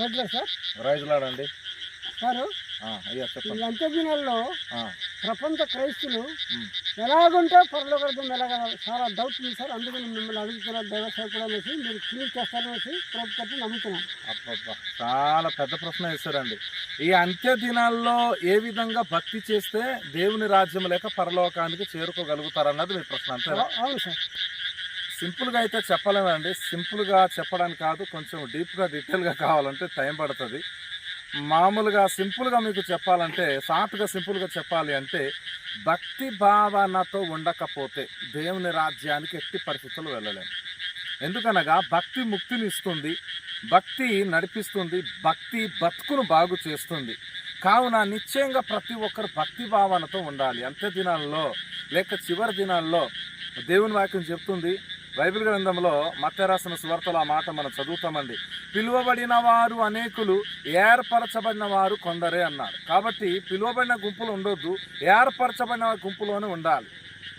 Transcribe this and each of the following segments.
చూడలే sir? రైతులాడండి sir అయ్యా ఈ చెప్పండి. అంత్య దినాల్లో ఆ, ప్రపంచ క్రైస్తులు. ఎలాగుంటే పరలోకం ఎలాగ చాలా డౌట్ ఉంది సార్. అందుకని మిమ్మల్ని అడుగుతున్నారు దైవ సేవకుడు అనేసి మీరు క్లీన్ చేస్తారనేసి ప్రభుత్వం నమ్ముతున్నాను. అబ్బబ్బా, చాలా పెద్ద ప్రశ్న వేశారండి. ఈ అంత్య దినాల్లో ఏ విధంగా భక్తి చేస్తే దేవుని రాజ్యం లేక పరలోకానికి చేరుకోగలుగుతారన్నది మీ ప్రశ్న అంతేనా? అవు- అవును సార్. సింపుల్గా అయితే చెప్పలేమండి. సింపుల్గా చెప్పడానికి కాదు కొంచెం డీప్గా డీటెయిల్గా కావాలంటే టైం పడుతుంది. మామూలుగా సింపుల్గా మీకు చెప్పాలంటే షార్ట్గా సింపుల్గా చెప్పాలి అంటే భక్తి భావనతో ఉండకపోతే దేవుని రాజ్యానికి ఎట్టి పరిస్థితులు వెళ్ళలేము ఎందుకనగా భక్తి ముక్తిని ఇస్తుంది భక్తి నడిపిస్తుంది భక్తి బతుకును బాగు చేస్తుంది. కావున నిశ్చయంగా ప్రతి ఒక్కరు భక్తి భావనతో ఉండాలి. అంత్య దినాల్లో లేక చివరి దినాల్లో దేవుని వాక్యం చెప్తుంది బైబిల్ గ్రంథంలో మత్త రాసిన సువార్తలో ఆ మాట మనం చదువుతామండి. పిలువబడిన వారు అనేకులు ఏర్పరచబడిన వారు కొందరే అన్నారు. కాబట్టి పిలువబడిన గుంపులు ఉండొద్దు ఏర్పరచబడిన గుంపులోనే ఉండాలి.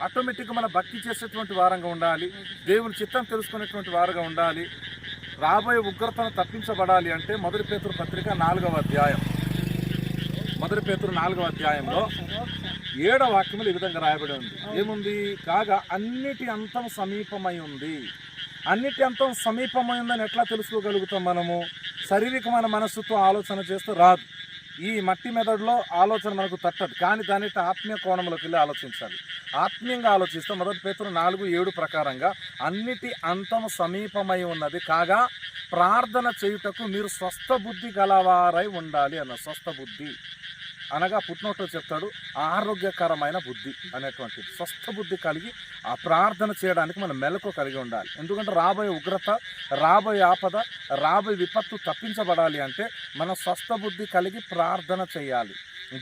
ఆటోమేటిక్గా మన భక్తి చేసేటువంటి వారంగా ఉండాలి దేవుని చిత్తం తెలుసుకునేటువంటి వారుగా ఉండాలి రాబోయే ఉగ్రతను తప్పించబడాలి అంటే మొదటి పేతురు పత్రిక నాలుగవ అధ్యాయం. మొదటి పేతురు నాలుగవ అధ్యాయంలో ఏడవ వాక్యములు ఈ విధంగా రాయబడి ఉంది. ఏముంది? కాగా అన్నిటి అంతం సమీపమై ఉంది. అన్నిటి అంతం సమీపమై ఉందని ఎట్లా తెలుసుకోగలుగుతాం మనము? శారీరకమైన మనస్సుతో ఆలోచన చేస్తే రాదు. ఈ మట్టి మెదడులో ఆలోచన మనకు తట్టదు. కానీ దాని ఆత్మీయ కోణంలోకి వెళ్ళి ఆలోచించాలి. ఆత్మీయంగా ఆలోచిస్తే మొదటి పేతురు నాలుగు ఏడు ప్రకారంగా అన్నిటి అంతం సమీపమై ఉన్నది. కాగా ప్రార్థన చేయుటకు మీరు స్వస్థ బుద్ధి గలవారై ఉండాలి అన్న స్వస్థ బుద్ధి అనగా పుట్టినట్టు చెప్తాడు ఆరోగ్యకరమైన బుద్ధి అనేటువంటిది. స్వస్థ బుద్ధి కలిగి ఆ ప్రార్థన చేయడానికి మనం మెలకు కలిగి ఉండాలి. ఎందుకంటే రాబోయే ఉగ్రత రాబోయే ఆపద రాబోయే విపత్తు తప్పించబడాలి అంటే మనం స్వస్థ బుద్ధి కలిగి ప్రార్థన చేయాలి.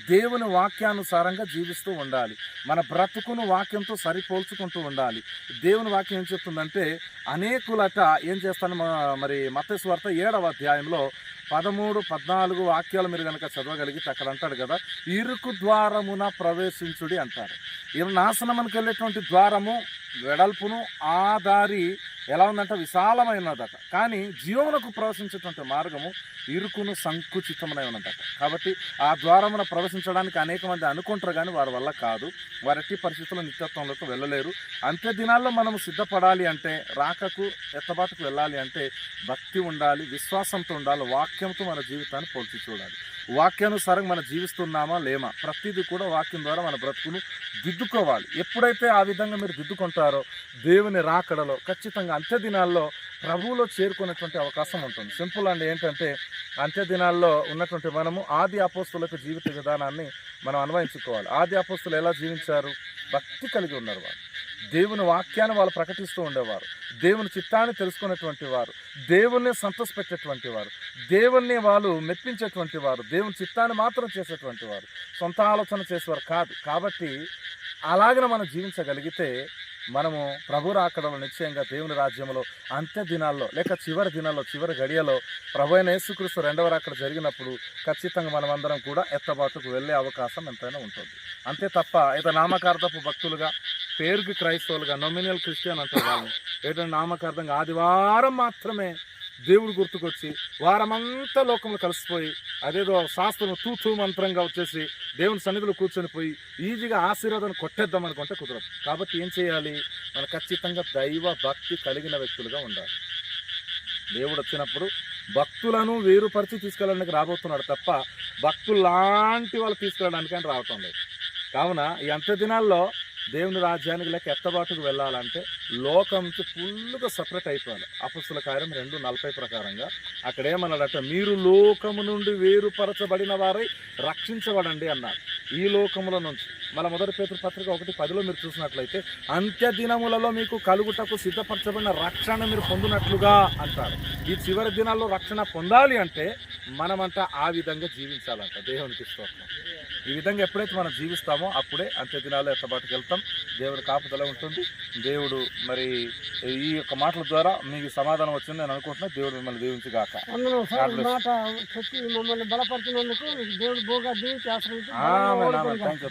దేవుని వాక్యానుసారంగా జీవిస్తూ ఉండాలి. మన బ్రతుకును వాక్యంతో సరిపోల్చుకుంటూ ఉండాలి. దేవుని వాక్యం ఏం చెప్తుందంటే అనేకులట ఏం చేస్తాను మ- మరి మత్స్వార్త ఏడవ అధ్యాయంలో పదమూడు పద్నాలుగు వాక్యాలు మీరు కనుక చదవగలిగితే అక్కడ అంటాడు కదా ఇరుకు ద్వారమున ప్రవేశించుడి అంటారు. ఈ నాశనమునికి వెళ్ళేటువంటి ద్వారము వెడల్పును ఆ దారి ఎలా ఉందంటే విశాలమైనదట కానీ జీవమునకు ప్రవేశించేటువంటి మార్గము ఇరుకును సంకుచితమునై ఉన్నదట. కాబట్టి ఆ ద్వారమున ప్రవేశించడానికి అనేక మంది అనుకుంటారు కానీ వారి వల్ల కాదు. వారి ఎట్టి పరిస్థితుల్లో నిత్యత్వంలోకి వెళ్ళలేరు. అంత్య దినాల్లో మనము సిద్ధపడాలి అంటే రాకకు ఎత్తబాటుకు వెళ్ళాలి అంటే భక్తి ఉండాలి విశ్వాసంతో ఉండాలి వాక్యంతో మన జీవితాన్ని పోల్చి చూడాలి. వాక్యానుసారం మనం జీవిస్తున్నామా లేమా? ప్రతిదీ కూడా వాక్యం ద్వారా మన బ్రతుకును దిద్దుకోవాలి. ఎప్పుడైతే ఆ విధంగా మీరు దిద్దుకుంటారో దేవుని రాకడలో ఖచ్చితంగా అంత్య దినాల్లో ప్రభువులో చేరుకునేటువంటి అవకాశం ఉంటుంది. సింపుల్ అండి ఏంటంటే అంత్య దినాల్లో ఉన్నటువంటి మనము ఆది అపోస్తులకు జీవిత విధానాన్ని మనం అన్వయించుకోవాలి. ఆది అపోస్తులు ఎలా జీవించారు? భక్తి కలిగి ఉన్నారు వాళ్ళు దేవుని వాక్యాన్ని వాళ్ళు ప్రకటిస్తూ ఉండేవారు. దేవుని చిత్తాన్ని తెలుసుకునేటువంటి వారు. దేవుణ్ణి సంతోషపెట్టేటువంటి వారు. దేవుణ్ణి వాళ్ళు మెప్పించేటువంటి వారు. దేవుని చిత్తాన్ని మాత్రం చేసేటువంటి వారు. సొంత ఆలోచన చేసేవారు కాదు. కాబట్టి అలాగనే మనం జీవించగలిగితే మనము ప్రభు రాకడలో నిశ్చయంగా దేవుని రాజ్యంలో అంత్య దినాల్లో లేక చివరి దినాల్లో చివరి గడియలో ప్రభు అయిన యేసుక్రీస్తు రెండవ రాకడ జరిగినప్పుడు ఖచ్చితంగా మనమందరం కూడా ఎత్తబాటుకు వెళ్ళే అవకాశం ఎంతైనా ఉంటుంది. అంతే తప్ప ఇత నామకార్థపు భక్తులుగా పేరుకి క్రైస్తవులుగా నొమినల్ క్రిస్టియన్ అంటారు వాళ్ళని ఏంటంటే నామకార్థంగా ఆదివారం మాత్రమే దేవుడు గుర్తుకొచ్చి వారమంతా లోకంలో కలిసిపోయి అదేదో శాస్త్రం తూ మంత్రంగా వచ్చేసి దేవుని సన్నిధిలో కూర్చొని పోయి ఈజీగా ఆశీర్వాదం కొట్టేద్దాం అనుకుంటే కుదరదు. కాబట్టి ఏం చేయాలి? మనం ఖచ్చితంగా దైవ భక్తి కలిగిన వ్యక్తులుగా ఉండాలి. దేవుడు వచ్చినప్పుడు భక్తులను వేరుపరిచి తీసుకెళ్ళడానికి రాబోతున్నాడు తప్ప భక్తులు లాంటి వాళ్ళు తీసుకెళ్ళడానికి అని రావటం లేదు. కావున ఈ అంత్య దినాల్లో దేవుని రాజ్యానికి లెక్క ఎత్తబాటుకు వెళ్ళాలంటే లోకంతో ఫుల్గా సపరేట్ అయిపోవాలి. అపస్తుల కార్యం రెండు నలభై ప్రకారంగా అక్కడ ఏమన్నాడట? మీరు లోకము నుండి వేరుపరచబడిన వారై రక్షించబడండి అన్నారు. ఈ లోకముల నుంచి. మన మొదటి పేరు పత్రిక ఒకటి పదిలో మీరు చూసినట్లయితే అంత్య దినములలో మీకు కలుగుటకు సిద్ధపరచబడిన రక్షణ మీరు పొందినట్లుగా అంటారు. ఈ చివరి దినాల్లో రక్షణ పొందాలి అంటే మనమంతా ఆ విధంగా జీవించాలంట. దేవునికి స్తోత్రం. ఈ విధంగా ఎప్పుడైతే మనం జీవిస్తామో అప్పుడే అంత్య దినాల్లో ఎత్తబాటుకు వెళ్తాం. దేవుడి కాపుదల ఉంటుంది. దేవుడు మరి ఈ యొక్క మాటల ద్వారా మీకు సమాధానం వచ్చింది నేను అనుకుంటున్నా. దేవుడు మిమ్మల్ని దీవించి గాక bless. మాట చెప్పి మమ్మల్ని బలపరిచినందుకు దేవుడు బోగా దీవించి ఆశ్రయించి థ్యాంక్ యూ బలంగా థ్యాంక్ యూ